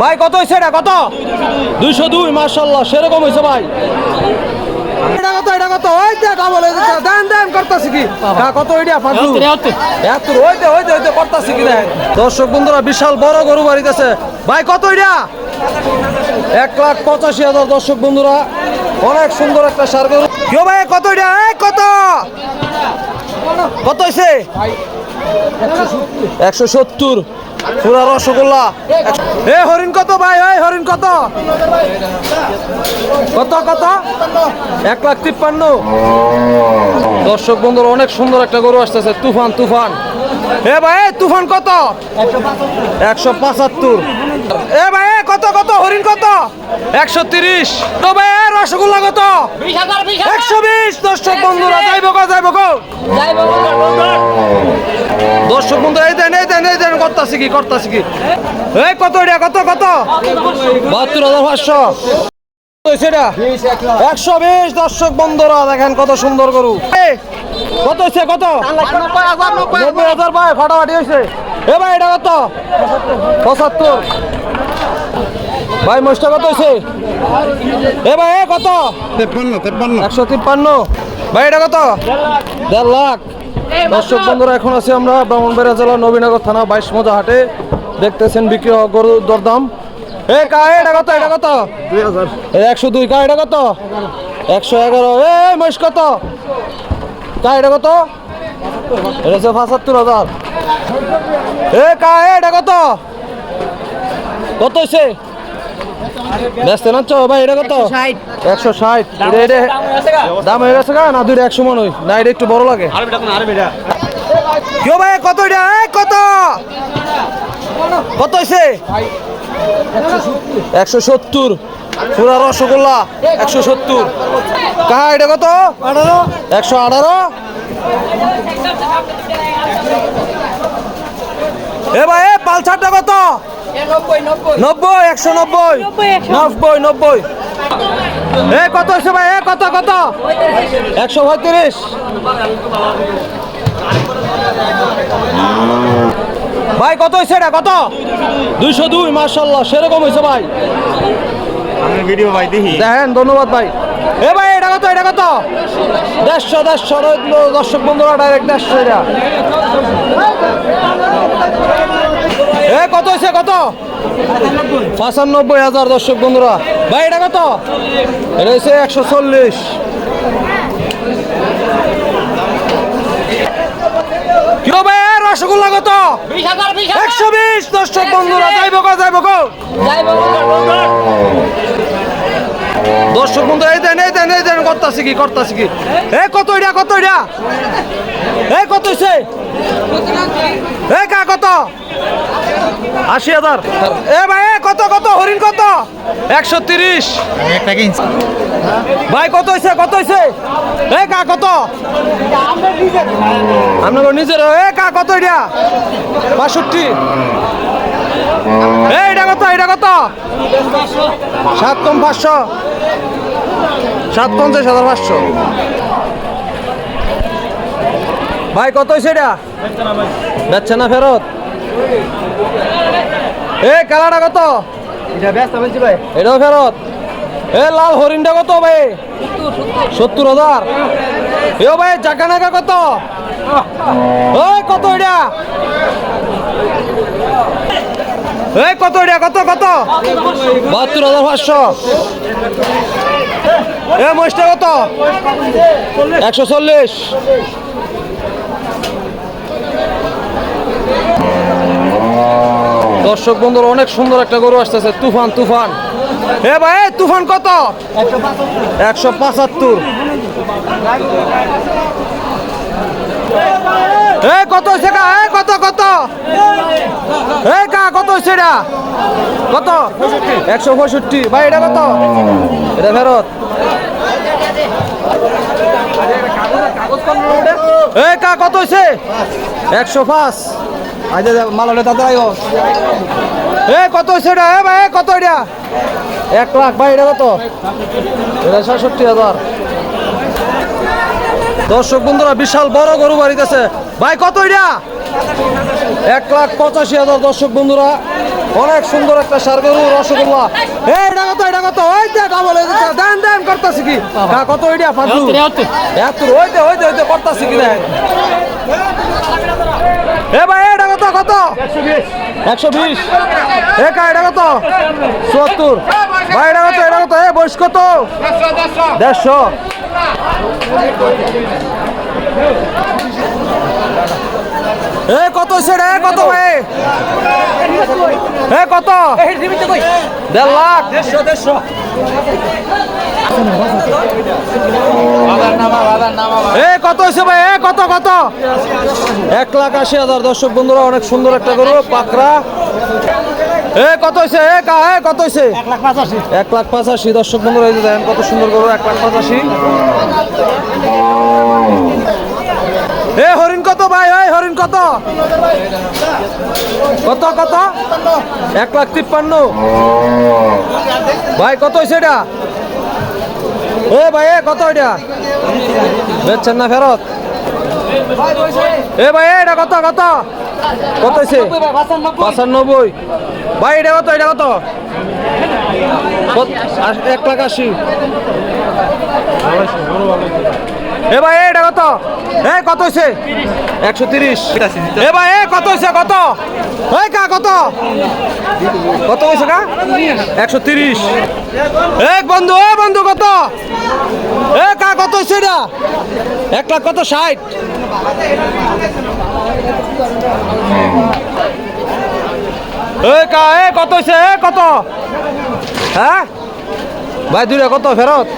ভাই কত হয়েছে এটা? কত? দুইশো দুই মার্শাল্লাহ সেরকম হয়েছে ভাই। এটা কত? এটা কত? ওই দে ডাবল হয়ে যাচ্ছে দেন দেন করতেছি কি? কত ওইটা ফাজু এত হইতে হইতে হইতে করতেছি কি দেখ দর্শক বন্ধুরা বিশাল বড় গরু বাড়িতেছে। ভাই কত ওইটা এক লাখ পঁচাশি হাজার দর্শক বন্ধুরা অনেক সুন্দর একটা সার গরু। কেউ ভাই কত ওইটা এই কত? কত হয়েছে একশো সত্তর। পুরা রসগোল্লা। এ হরিণ কত ভাই? এই হরিণ কত? কত কত? এক লাখ তিপ্পান্ন। দর্শক বন্ধুরা অনেক সুন্দর একটা গরু আসতেছে। তুফান তুফান। এ ভাই তুফান কত? একশো পঁচাত্তর। এ ভাই কত কত? হরিণ কত? একশো তিরিশ। তো ভাই রসগোল্লা কত? একশো বিশ। দর্শক বন্ধুরা যাইব গো যাইব গো। দর্শক বন্ধু এই দেন এই দেন এই দেন করতাছি কি করতেছি কি? এই কত এটা কত কত? বাহাত্তর হাজার পাঁচশো। একশো বিশ দর্শক বন্ধুরা দেখেন কত সুন্দর গরু। কত হচ্ছে কত? নব্বই হাজার ভাই ফাটাফাটি হয়েছে এ ভাই এটা কত? পঁচাত্তর। ভাই মোষটা কত হয়েছে এ ভাই এ কত? তেপ্পান্ন তেপ্পান্ন। একশো তিপ্পান্ন। ভাই এটা কত? দেড় লাখ। দর্শক বন্ধুরা এখন আছি আমরা ব্রাহ্মণবাড়িয়া জেলা নবীনগর থানা বাইশ মজা হাটে। দেখতেছেন বিক্রি হওয়া গরুর দরদাম। এ কা এটা কত এটা কত? একশো দুই কা এটা কত? একশো এগারো। এ মহিষ কত? কা এটা কত? এটা হচ্ছে পঁচাত্তর হাজার। এ কা এটা কত? কত হয়েছে ব্যস্ত না চো ভাই এটা কত? একশো ষাট। এটা দাম হয়ে গেছে না দুইটা একশো মনে হয়। না এটা একটু বড় লাগে। কেউ ভাই কত এটা? কত? কত হয়েছে একশো সত্তর। পুরা রসগোল্লা একশো সত্তর। কাহা এটা কত? আঠারো। একশো আঠারো? এ ভাই পালসারটা কত? নব্বই একশো নব্বই। নব্বই নব্বই এ কত হয়েছে ভাই? এ কত কত? একশো পঁয়ত্রিশ। ভাই কত হয়েছে এটা? কত? দুইশো দুই মার্শাল্লাহ সেরকম হয়েছে ভাই। ভিডিও ভাই দেখি। দেখেন ধন্যবাদ ভাই। এ ভাই এটা কত এটা কত? দেড়শো দেড়শো দর্শক বন্ধুরা ডাইরেক্ট দেড়শো এটা। এ কত হয়েছে কত? পঁচানব্বই হাজার দর্শক বন্ধুরা। ভাই এটা কত? এটা একশো চল্লিশ। রসগোল্লা কত? একশো বিশ দর্শক বন্ধুরা যাইব গো যাইব গো। দর্শক বন্ধু এই দেন এই দেন এই দেন করতাছি কি করতাছি কি? এ কত এটা কত এটা? এ কত হইছে? এ কা কত? আশি হাজার। এ ভাই কত কত? হরিণ কত? একশো তিরিশ। ভাই, কত হইছে কত হইছে? এ, কা, কত? আপনার নিজের এ, কা, কত এটা? বাষট্টি। এটা কত এটা কত? সাত কম পাঁচশো। সাত পঞ্চাশ হাজার পাঁচশো। ভাই, কত হয়েছে এটা? যাচ্ছে না ফেরত? এ কালাটা কত? এটা ব্যস্ত বলছি ভাই। এটাও ফেরত। এ লাল হরিণটা কত ভাই? সত্তর হাজার। এ ভাই জাগা নাগা কত? ওই কত এটা? এই কত এটা? কত কত? বাহাত্তর হাজার পাঁচশো। এ মহিষটা কত? একশো চল্লিশ। দর্শক বন্ধুরা, অনেক সুন্দর একটা গরু আসতেছে। তুফান তুফান। এ ভাই তুফান কত? একশো পঁচাত্তর। কত কত কত? কা কত হয়েছে এটা? কত? একশো পঁয়ষট্টি। ভাই, এটা কত? এটা ফেরত। কা কত হয়েছে একশো পাঁচ। মাল হলে তাতে আইও এ কত এটা? এ ভাই কত এটা? এক লাখ ভাই এটা কত? এটা হাজার। দর্শক বন্ধুরা বিশাল বড় গরু বাড়িতেছে। ভাই কত এটা? এক লাখ পঁচাশি হাজার দর্শক বন্ধুরা। অনেক সুন্দর একটা সার গরু রসগোল্লা। এই এটা কত এটা কত? ওই দে ডাবল দেন দেন করতেছি কি? হ্যাঁ, কত ওইটা ফাজলু? এত ওইতে ওইতে ওইতে করতেছি কি দেন এ ভাই এটা একশো বিশ। এটা কত? এটা কত এ, বয়স কত? দেড়শো। এ, কত সেটা এ, কত দেড় লাখ। দেড়শো দেড়শো এ কত হয়েছে ভাই? এ কত কত? এক লাখ আশি হাজার। দর্শক বন্ধুরা অনেক সুন্দর একটা গরু পাকড়া। এ কত হয়েছে? এ কা এ কত হয়েছে? এক লাখ পঁচাশি। দর্শক বন্ধুরা এই যে দেখেন কত সুন্দর গরু এক লাখ পঁচাশি। এ হরিণ কত ভাই? এই হরিণ কত? কত কত? এক লাখ তিপ্পান্ন। ভাই, কত হয়েছে এটা? এ ভাই কত এটা? বেচছেন না ফেরত? এ ভাই এটা কত কত? কত হয়েছে পঁচানব্বই। ভাই, এটা কত, এটা কত- এক লাখ আশি। এ ভাই এটা কত? এ কত হয়েছে একশো তিরিশ। এ ভাই এ কত হয়েছে কত? এই কা কত? কত হয়েছে কা? একশো তিরিশ। এক বন্ধু এ বন্ধু কত? এ কা কত হয়েছে এটা? এক লাখ কত? ষাট। এ কা এ কত হয়েছে এ কত? হ্যাঁ? ভাই দুইটা কত? ফেরত?